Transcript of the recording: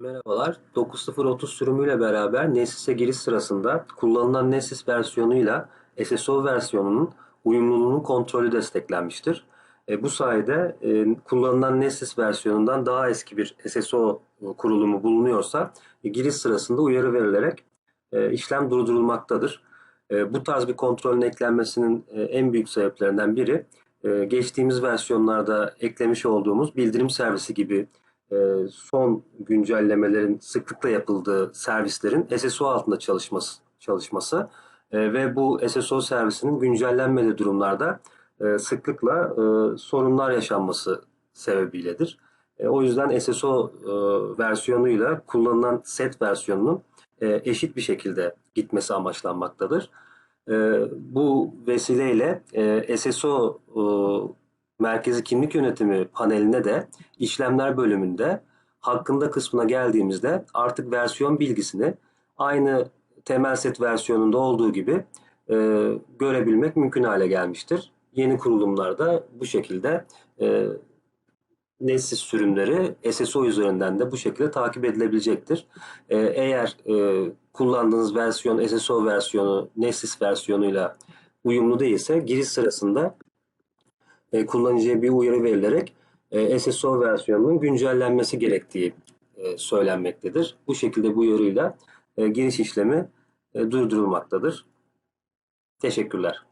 Merhabalar. 9.0.30 sürümüyle beraber Nesis'e giriş sırasında kullanılan Nesis versiyonuyla SSO versiyonunun uyumluluğunun kontrolü desteklenmiştir. E, bu sayede e, kullanılan Nesis versiyonundan daha eski bir SSO kurulumu bulunuyorsa e, giriş sırasında uyarı verilerek e, işlem durdurulmaktadır. E, bu tarz bir kontrolün eklenmesinin e, en büyük sebeplerinden biri e, geçtiğimiz versiyonlarda eklemiş olduğumuz bildirim servisi gibi son güncellemelerin sıklıkla yapıldığı servislerin SSO altında çalışması, çalışması e, ve bu SSO servisinin güncellenmediği durumlarda e, sıklıkla e, sorunlar yaşanması sebebiyledir. E, o yüzden SSO e, versiyonuyla kullanılan set versiyonunun e, eşit bir şekilde gitmesi amaçlanmaktadır. E, bu vesileyle e, SSO e, Merkezi Kimlik Yönetimi paneline de işlemler bölümünde hakkında kısmına geldiğimizde artık versiyon bilgisini aynı temel set versiyonunda olduğu gibi e, görebilmek mümkün hale gelmiştir. Yeni kurulumlarda bu şekilde e, Nessis sürümleri SSO üzerinden de bu şekilde takip edilebilecektir. E, eğer e, kullandığınız versiyon SSO versiyonu Nessis versiyonuyla uyumlu değilse giriş sırasında e, kullanıcıya bir uyarı verilerek e, SSO versiyonunun güncellenmesi gerektiği e, söylenmektedir. Bu şekilde bu uyarıyla e, giriş işlemi e, durdurulmaktadır. Teşekkürler.